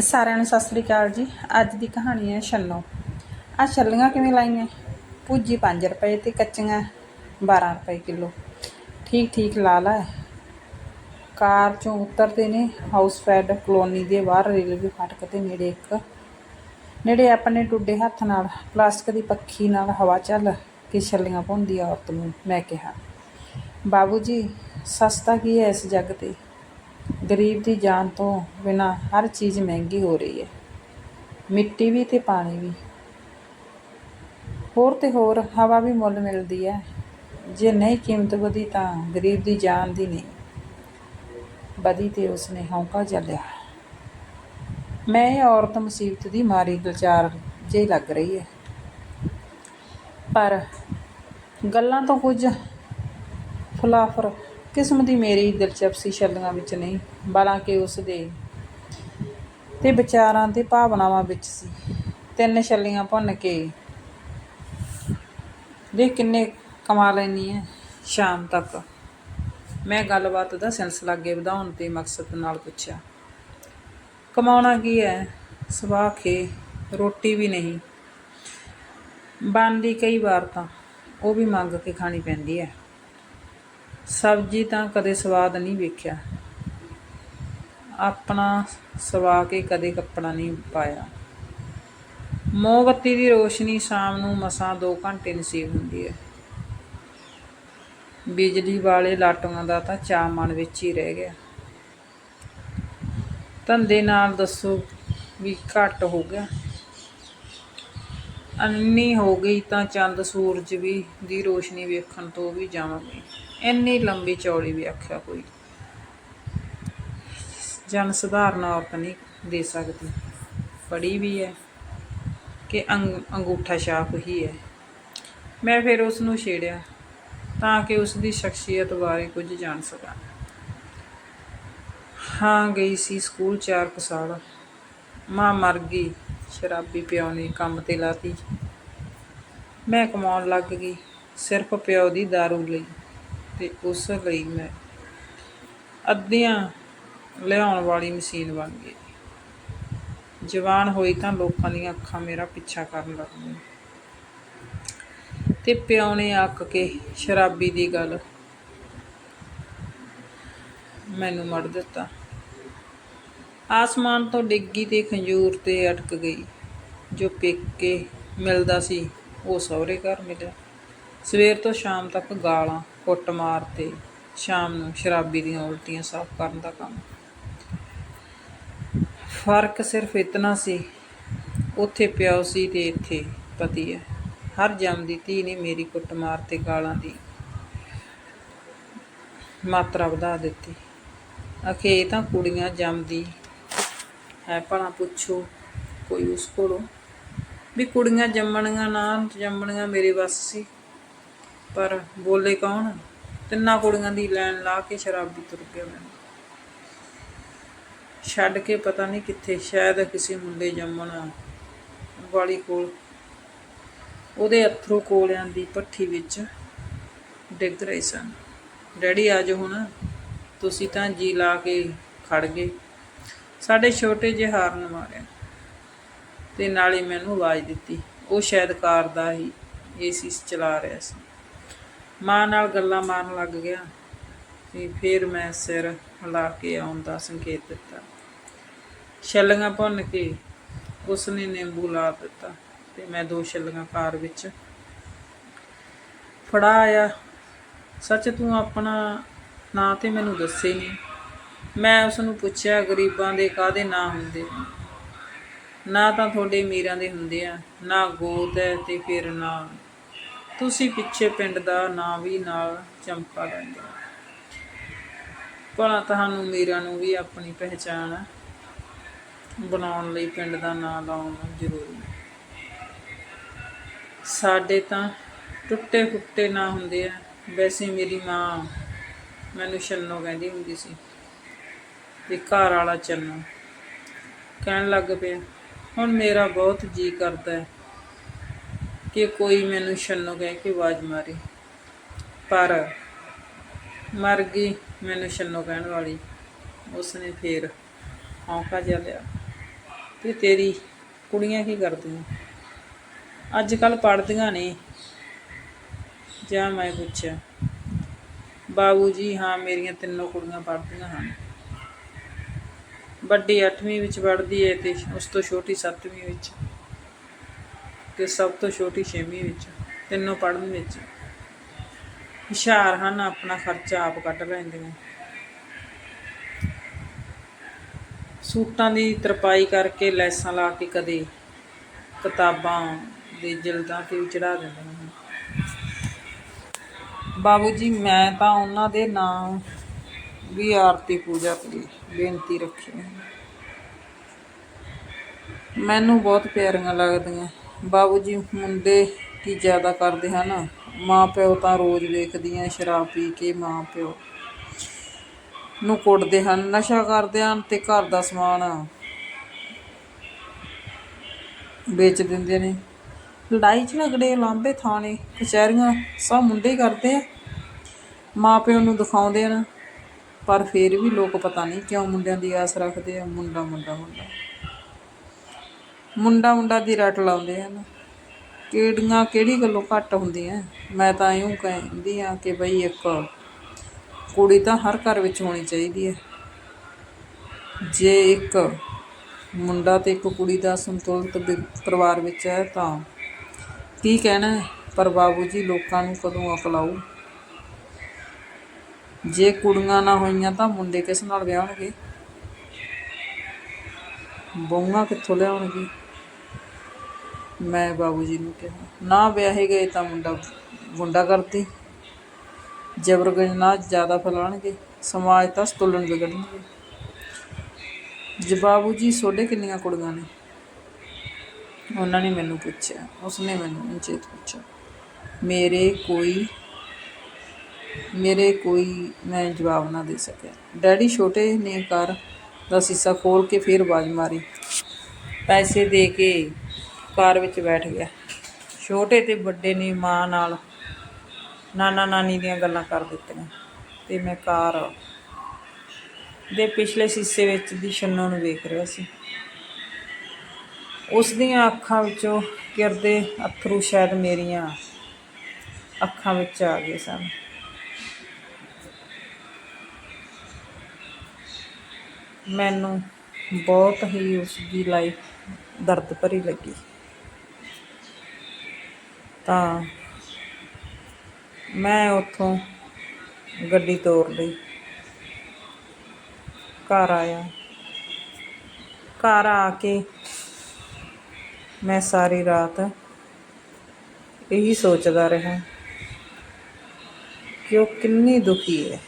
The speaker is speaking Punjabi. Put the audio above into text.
ਸਾਰਿਆਂ ਨੂੰ ਸਤਿ ਸ੍ਰੀ ਅਕਾਲ ਜੀ। ਅੱਜ ਦੀ ਕਹਾਣੀ ਹੈ ਛੱਲੋਂ। ਆ ਛੱਲੀਆਂ ਕਿਵੇਂ ਲਾਈਆਂ? ਭੁੱਜੀ 5 ਰੁਪਏ ਤੇ ਕੱਚੀਆਂ 12 ਰੁਪਏ ਕਿਲੋ। ਠੀਕ ਠੀਕ ਲਾ ਲਾ। ਕਾਰ ਚੋਂ ਉਤਰਦੇ ਨੇ ਹਾਊਸ ਫੈਡ ਕਲੋਨੀ ਦੇ ਬਾਹਰ ਰੇਲਵੇ ਫਾਟਕ ਦੇ ਨੇੜੇ ਇੱਕ। ਨੇੜੇ ਆਪਣੇ ਟੁੱਡੇ ਹੱਥ ਨਾਲ, ਪਲਾਸਟਿਕ ਦੀ ਪੱਖੀ ਨਾਲ ਹਵਾ ਚੱਲ ਕੇ ਛੱਲੀਆਂ ਭੁੰਦੀ ਔਰਤ ਨੂੰ। ਮੈਂ ਕਿਹਾ, ਬਾਬੂ ਜੀ, ਸਸਤਾ ਕੀ ਹੈ ਇਸ ਜੱਗ ਤੇ? ਗਰੀਬ ਦੀ ਜਾਨ ਤੋਂ ਬਿਨਾਂ ਹਰ ਚੀਜ਼ ਮਹਿੰਗੀ ਹੋ ਰਹੀ ਹੈ। ਮਿੱਟੀ ਵੀ ਤੇ ਪਾਣੀ ਵੀ। ਹੋਰ ਤੇ ਹੋਰ ਹਵਾ ਵੀ ਮੁੱਲ ਮਿਲਦੀ ਹੈ। ਜੇ ਨਹੀਂ ਕੀਮਤ ਵਧੀ ਤਾਂ ਗਰੀਬ ਦੀ ਜਾਨ ਦੀ ਨਹੀਂ। ਵਧੀ ਤੇ ਉਸਨੇ ਹੌਂਕਾ ਚੱਲਿਆ ਮੈਂ ਇਹ ਔਰਤ ਮੁਸੀਬਤ ਦੀ ਮਾਰੀ ਗੁਲਜ਼ਾਰ ਜਿਹੀ ਲੱਗ ਰਹੀ ਹੈ। ਪਰ ਗੱਲਾਂ ਤੋਂ ਕੁਝ ਫਲਾਫਰ ਕਿਸਮ ਦੀ ਮੇਰੀ ਦਿਲਚਸਪੀ ਛੱਲੀਆਂ ਵਿੱਚ ਨਹੀਂ, ਬਾਲਾਂਕਿ ਉਸ ਦੇ ਤੇ ਵਿਚਾਰਾਂ ਤੇ ਭਾਵਨਾਵਾਂ ਵਿੱਚ ਸੀ। ਤਿੰਨ ਛੱਲੀਆਂ ਭੁੰਨ ਕੇ ਦੇ ਕਿੰਨੇ ਕਮਾ ਲੈਣੀ ਹੈ ਸ਼ਾਮ ਤੱਕ। ਮੈਂ ਗੱਲਬਾਤ ਦਾ ਸਿਲਸਿਲਾ ਅੱਗੇ ਵਧਾਉਣ ਦੇ ਮਕਸਦ ਨਾਲ ਪੁੱਛਿਆ, ਕਮਾਉਣਾ ਕੀ ਹੈ? ਸਵਾਹ ਕੇ ਰੋਟੀ ਵੀ ਨਹੀਂ। ਬਣਦੀ ਕਈ ਵਾਰ ਤਾਂ ਉਹ ਵੀ ਮੰਗ ਕੇ ਖਾਣੀ ਪੈਂਦੀ ਹੈ। ਸਬਜ਼ੀ ਤਾਂ ਕਦੇ ਸਵਾਦ ਨਹੀਂ ਵੇਖਿਆ। ਆਪਣਾ ਸਵਾ ਕੇ ਕਦੇ ਕੱਪੜਾ ਨਹੀਂ ਪਾਇਆ। ਮੋਮਬੱਤੀ ਦੀ ਰੋਸ਼ਨੀ ਸ਼ਾਮ ਨੂੰ ਮਸਾਂ 2 ਘੰਟੇ ਨਸੀਬ ਹੁੰਦੀ ਹੈ। ਬਿਜਲੀ ਵਾਲੇ ਲਾਟੂਆਂ ਦਾ ਤਾਂ ਚਾਅ ਮਨ ਵਿੱਚ ਹੀ ਰਹਿ ਗਿਆ। ਧੰਦੇ ਨਾਲ ਦੱਸੋ ਵੀ ਘੱਟ ਹੋ ਗਿਆ। ਅੰਨੀ ਹੋ ਗਈ ਤਾਂ ਚੰਦ ਸੂਰਜ ਵੀ ਦੀ ਰੋਸ਼ਨੀ ਵੇਖਣ ਤੋਂ ਵੀ ਜਾਵਾਂਗੇ। ਇੰਨੀ ਲੰਬੀ ਚੌੜੀ ਵੀ ਆਖਿਆ ਕੋਈ ਜਨ ਸਧਾਰਨ ਔਰਤ ਨਹੀਂ ਦੇ ਸਕਦੀ। ਪੜੀ ਵੀ ਹੈ ਕਿ ਅੰਗ, ਅੰਗੂਠਾ ਛਾਪ ਹੀ ਹੈ। ਮੈਂ ਫਿਰ ਉਸ ਨੂੰ ਛੇੜਿਆ ਤਾਂ ਕਿ ਉਸ ਦੀ ਸ਼ਖਸੀਅਤ ਬਾਰੇ ਕੁਝ ਜਾਣ ਸਕਾਂ। ਹਾਂ, ਗਈ ਸੀ ਸਕੂਲ ਚਾਰ ਕੁ ਸਾਲ। ਮਾਂ ਮਰ ਗਈ, ਸ਼ਰਾਬੀ ਪਿਓ ਨੇ ਕੰਮ ਤੇ ਲਾਤੀ। ਮੈਂ ਕਮਾਉਣ ਲੱਗ ਗਈ, ਸਿਰਫ ਪਿਓ ਦੀ दारू ਲਈ। ਤੇ ਉਸ ਲਈ ਮੈਂ ਅੱਧੀਆਂ ਲਿਆਉਣ ਵਾਲੀ ਮਸ਼ੀਨ ਬਣ ਗਈ। ਜਵਾਨ ਹੋਈ ਤਾਂ ਲੋਕਾਂ ਦੀਆਂ ਅੱਖਾਂ ਮੇਰਾ ਪਿੱਛਾ ਕਰਨ ਲੱਗ ਗਈਆਂ ਤੇ ਪਿਓ ਨੇ ਅੱਕ ਕੇ ਸ਼ਰਾਬੀ ਦੀ ਗੱਲ ਮੈਨੂੰ ਮੜ ਦਿੱਤਾ। ਆਸਮਾਨ ਤੋਂ ਡਿੱਗੀ ਤੇ ਖੰਜੂਰ ਤੇ ਅਟਕ ਗਈ। ਜੋ ਪੇਕੇ ਮਿਲਦਾ ਸੀ, ਉਹ ਸਹੁਰੇ ਘਰ ਮਿਲਿਆ। ਸਵੇਰ ਤੋਂ ਸ਼ਾਮ ਤੱਕ ਗਾਲਾਂ ਕੁੱਟਮਾਰ ਤੇ ਸ਼ਾਮ ਨੂੰ ਸ਼ਰਾਬੀ ਦੀਆਂ ਉਲਟੀਆਂ ਸਾਫ਼ ਕਰਨ ਦਾ ਕੰਮ। ਫ਼ਰਕ ਸਿਰਫ ਇਤਨਾ ਸੀ, ਉੱਥੇ ਪਿਓ ਸੀ ਤੇ ਇੱਥੇ ਪਤੀ ਹੈ। ਹਰ ਜੰਮਦੀ ਧੀ ਨੇ ਮੇਰੀ ਕੁੱਟਮਾਰ ਤੇ ਗਾਲਾਂ ਦੀ ਮਾਤਰਾ ਵਧਾ ਦਿੱਤੀ। ਅਖੇ, ਇਹ ਤਾਂ ਕੁੜੀਆਂ ਜੰਮਦੀ ਹੈ, ਭਲਾ ਪੁੱਛੋ ਕੋਈ ਉਸ ਕੋਲੋਂ? ਵੀ ਕੁੜੀਆਂ ਜੰਮਣੀਆਂ ਨਾ ਜੰਮਣੀਆਂ ਮੇਰੇ ਵੱਸ ਸੀ। ਪਰ ਬੋਲੇ ਕੌਣ? ਤਿੰਨਾਂ ਕੁੜੀਆਂ ਦੀ ਲੈਣ ਲਾ ਕੇ ਸ਼ਰਾਬੀ ਤੁਰ ਗਿਆ ਮੈਨੂੰ। ਛੱਡ ਕੇ ਪਤਾ ਨਹੀਂ ਕਿੱਥੇ, ਸ਼ਾਇਦ ਕਿਸੇ ਮੁੰਡੇ ਜੰਮਣ ਵਾਲੀ ਕੋਲ। ਉਹਦੇ ਅਥਰੂ ਕੋਲਿਆਂ ਦੀ ਪੱਠੀ ਵਿੱਚ ਡਿੱਗ ਰਹੇ ਸਨ। ਡੈਡੀ ਅੱਜ ਹੁਣ। ਤੁਸੀਂ ਤਾਂ ਜੀ ਲਾ ਕੇ ਖੜ ਗਏ। ਸਾਡੇ ਛੋਟੇ ਜਿਹੇ ਹਾਰਨ ਮਾਰਿਆ। ਤੇ ਨਾਲੇ ਮੈਨੂੰ ਆਵਾਜ਼ ਦਿੱਤੀ। ਉਹ ਸ਼ਾਇਦ ਕਾਰ ਦਾ ਹੀ ਏਸੀ ਚਲਾ ਰਿਹਾ ਸੀ। ਮਾਂ ਨਾਲ ਗੱਲਾਂ ਮਾਰਨ ਲੱਗ ਗਿਆ ਤੇ ਫਿਰ ਮੈਂ ਸਿਰ ਹਿਲਾ ਕੇ ਆਉਣ ਦਾ ਸੰਕੇਤ ਦਿੱਤਾ। ਛੱਲੀਆਂ ਭੁੰਨ ਕੇ ਉਸਨੇ ਨਿੰਬੂ ਲਾ ਦਿੱਤਾ ਤੇ ਮੈਂ ਦੋ ਛੱਲੀਆਂ ਕਾਰ ਵਿੱਚ ਫੜਾ ਆਇਆ। ਸੱਚ ਤੂੰ ਆਪਣਾ ਨਾਂ ਤੇ ਮੈਨੂੰ ਦੱਸੇ ਨਹੀਂ ਮੈਂ ਉਸ ਨੂੰ ਪੁੱਛਿਆ, ਗਰੀਬਾਂ ਦੇ ਕਾਦੇ ਨਾਂ ਹੁੰਦੇ? ਨਾ ਤਾਂ ਤੁਹਾਡੇ ਅਮੀਰਾਂ ਦੇ ਹੁੰਦੇ ਆ, ਨਾ ਗੋਤ ਹੈ ਤੇ ਫਿਰ ਨਾ ਤੁਸੀਂ ਪਿੱਛੇ ਪਿੰਡ ਦਾ ਨਾਂ ਵੀ ਨਾਲ ਚੰਪਾ ਲੈਂਦੇ ਹੋ। ਭਲਾ ਤੁਹਾਨੂੰ ਮੀਰਾਂ ਨੂੰ ਵੀ ਆਪਣੀ ਪਹਿਚਾਣ ਬਣਾਉਣ ਲਈ ਪਿੰਡ ਦਾ ਨਾਂ ਲਾਉਣਾ ਜ਼ਰੂਰੀ ਹੈ। ਸਾਡੇ ਤਾਂ ਟੁੱਟੇ ਫੁੱਟੇ ਨਾਂ ਹੁੰਦੇ ਆ। ਵੈਸੇ ਮੇਰੀ ਮਾਂ ਮੈਨੂੰ ਛੰਨੋ ਕਹਿੰਦੀ ਹੁੰਦੀ ਸੀ ਤੇ ਘਰ ਵਾਲਾ ਚੰਨੋ ਕਹਿਣ ਲੱਗ ਪਿਆ, ਹੁਣ ਮੇਰਾ ਬਹੁਤ ਜੀ ਕਰਦਾ ਹੈ। ਕਿ ਕੋਈ ਮੈਨੂੰ ਛੰਨੋ ਕਹਿ ਕੇ ਆਵਾਜ਼ ਮਾਰੇ। ਪਰ ਮਰ ਗਈ ਮੈਨੂੰ ਛੰਨੋ ਕਹਿਣ ਵਾਲੀ। ਉਸਨੇ ਫੇਰ ਹੌਂਕਾ ਜਿਹਾ ਲਿਆ ਵੀ ਤੇਰੀ ਕੁੜੀਆਂ ਕੀ ਕਰਦੀਆਂ? ਅੱਜ ਕੱਲ ਪੜ੍ਹਦੀਆਂ ਨੇ। ਜਾਂ ਮੈਂ ਪੁੱਛਿਆ, ਬਾਬੂ ਜੀ, ਹਾਂ, ਮੇਰੀਆਂ ਤਿੰਨੋਂ ਕੁੜੀਆਂ ਪੜ੍ਹਦੀਆਂ ਹਨ। ਵੱਡੀ 8ਵੀਂ ਵਿੱਚ ਪੜ੍ਹਦੀ ਹੈ ਤੇ ਉਸ ਤੋਂ ਛੋਟੀ 7ਵੀਂ ਵਿੱਚ ਤੇ ਸਭ ਤੋਂ ਛੋਟੀ 6ਵੀਂ ਵਿੱਚ, ਤਿੰਨੋਂ ਪੜ੍ਹਨ ਵਿੱਚ। ਹੁਸ਼ਿਆਰ ਹਨ, ਆਪਣਾ ਖਰਚਾ ਆਪ ਕੱਢ ਲੈਂਦੀਆਂ। ਸੂਟਾਂ ਦੀ ਤਰਪਾਈ ਕਰਕੇ ਲੈਸਾਂ ਲਾ ਕੇ ਕਦੇ ਕਿਤਾਬਾਂ ਦੇ ਜਲਦਾਂ ਤੇ ਵੀ ਚੜਾ ਦਿੰਦੀਆਂ ਹਨ। ਬਾਬੂ ਜੀ, ਮੈਂ ਤਾਂ ਉਹਨਾਂ ਦੇ ਨਾਮ ਵੀ ਆਰਤੀ ਪੂਜਾ ਦੀ ਬੇਨਤੀ ਰੱਖੀ ਹੈ ਮੈਨੂੰ ਬਹੁਤ ਪਿਆਰੀਆਂ ਲੱਗਦੀਆਂ। ਬਾਬੂ ਜੀ, ਮੁੰਡੇ ਕੀ ਜ਼ਿਆਦਾ ਕਰਦੇ ਹਨ? ਮਾਂ ਪਿਓ ਤਾਂ ਰੋਜ਼ ਵੇਖਦੀ ਵੇਖਦੀਆਂ ਸ਼ਰਾਬ ਪੀ ਕੇ ਮਾਂ ਪਿਓ ਨੂੰ ਕੁੱਟਦੇ ਹਨ, ਨਸ਼ਾ ਕਰਦੇ ਹਨ ਤੇ ਘਰ ਦਾ ਸਮਾਨ ਵੇਚ ਦਿੰਦੇ ਨੇ। ਲੜਾਈ ਝਗੜੇ ਲਾਂਬੇ ਥਾਣੇ, ਕਚਹਿਰੀਆਂ, ਸਭ ਮੁੰਡੇ ਹੀ ਕਰਦੇ ਆ। ਮਾਂ ਪਿਓ ਨੂੰ ਦਿਖਾਉਂਦੇ ਹਨ ਪਰ ਫਿਰ ਵੀ ਲੋਕ ਪਤਾ ਨਹੀਂ ਕਿਉਂ ਮੁੰਡਿਆਂ ਦੀ ਆਸ ਰੱਖਦੇ ਆ, ਮੁੰਡਾ ਮੁੰਡਾ ਮੁੰਡਾ। ਮੁੰਡਾ ਮੁੰਡਾ ਦੀ ਰੱਟ ਲਾਉਂਦੇ ਹਨ ਕਿਹੜੀਆਂ ਕਿਹੜੀ ਗੱਲੋਂ ਘੱਟ ਹੁੰਦੀਆਂ। ਮੈਂ ਤਾਂ ਇਉਂ ਕਹਿੰਦੀ ਆ ਕਿ ਬਈ ਇੱਕ ਕੁੜੀ ਤਾਂ ਹਰ ਘਰ ਵਿੱਚ ਹੋਣੀ ਚਾਹੀਦੀ ਹੈ ਜੇ ਇੱਕ ਮੁੰਡਾ ਤੇ ਇੱਕ ਕੁੜੀ ਦਾ ਸੰਤੁਲਿਤ ਪਰਿਵਾਰ ਵਿੱਚ ਹੈ ਤਾਂ ਕੀ ਕਹਿਣਾ ਹੈ? ਪਰ ਬਾਬੂ ਜੀ ਲੋਕਾਂ ਨੂੰ ਕਦੋਂ ਅਕਲ ਆਊ? ਜੇ ਕੁੜੀਆਂ ਨਾ ਹੋਈਆਂ ਤਾਂ ਮੁੰਡੇ ਕਿਸ ਨਾਲ ਵਿਆਹਣਗੇ? ਬਹੂਆਂ ਕਿੱਥੋਂ ਲਿਆਉਣਗੇ ਮੈਂ ਬਾਬੂ ਜੀ ਨੂੰ ਕਿਹਾ, ਨਾ ਵਿਆਹੇ ਗਏ ਤਾਂ ਮੁੰਡਾ ਗੁੰਡਾ ਕਰਦੀ ਜਬਰਗਨ ਜ਼ਿਆਦਾ ਫੈਲਾਣਗੇ ਸਮਾਜ ਤਾਂ ਸਤੁਲਨ ਵਿਗੜਨਗੇ। ਜੀ ਜੀ ਤੁਹਾਡੇ ਕਿੰਨੀਆਂ ਕੁੜੀਆਂ ਨੇ? ਉਹਨਾਂ ਨੇ ਮੈਨੂੰ ਪੁੱਛਿਆ, ਉਸਨੇ ਮੈਨੂੰ ਅਚੇਤ ਪੁੱਛਿਆ, ਮੇਰੇ ਕੋਈ ਮੇਰੇ ਕੋਈ ਮੈਂ ਜਵਾਬ ਨਾ ਦੇ ਸਕਿਆ। ਡੈਡੀ ਛੋਟੇ ਨੇ ਕਾਰ ਦਾ ਸੀਸਾ ਖੋਲ ਕੇ ਫਿਰ ਆਵਾਜ਼ ਮਾਰੀ, ਪੈਸੇ ਦੇ ਕੇ ਕਾਰ ਵਿੱਚ ਬੈਠ ਗਿਆ। ਛੋਟੇ ਤੇ ਵੱਡੇ ਨੇ ਮਾਂ ਨਾਲ ਨਾਨਾ ਨਾਨੀ ਦੀਆਂ ਗੱਲਾਂ ਕਰ ਦਿੱਤੀਆਂ ਤੇ ਮੈਂ ਕਾਰ ਦੇ ਪਿਛਲੇ ਸੀਸੇ ਵਿੱਚ ਦੀ ਛੰਨੋ ਨੂੰ ਵੇਖ ਰਿਹਾ ਸੀ। ਉਸ ਦੀਆਂ ਅੱਖਾਂ ਵਿੱਚੋਂ ਕਿਰਦੇ ਅਥਰੂ ਸ਼ਾਇਦ ਮੇਰੀਆਂ ਅੱਖਾਂ ਵਿੱਚ ਆ ਗਏ ਸਨ। ਮੈਨੂੰ ਬਹੁਤ ਹੀ ਉਸ ਦੀ ਲਾਈਫ ਦਰਦ ਭਰੀ ਲੱਗੀ। ਤਾਂ ਮੈਂ ਉੱਥੋਂ ਗੱਡੀ ਤੋਰ ਲਈ। ਘਰ ਆਇਆ। ਘਰ ਆ ਕੇ ਮੈਂ ਸਾਰੀ ਰਾਤ ਇਹੀ ਸੋਚਦਾ ਰਿਹਾ ਕਿ ਉਹ ਕਿੰਨੀ ਦੁਖੀ ਹੈ।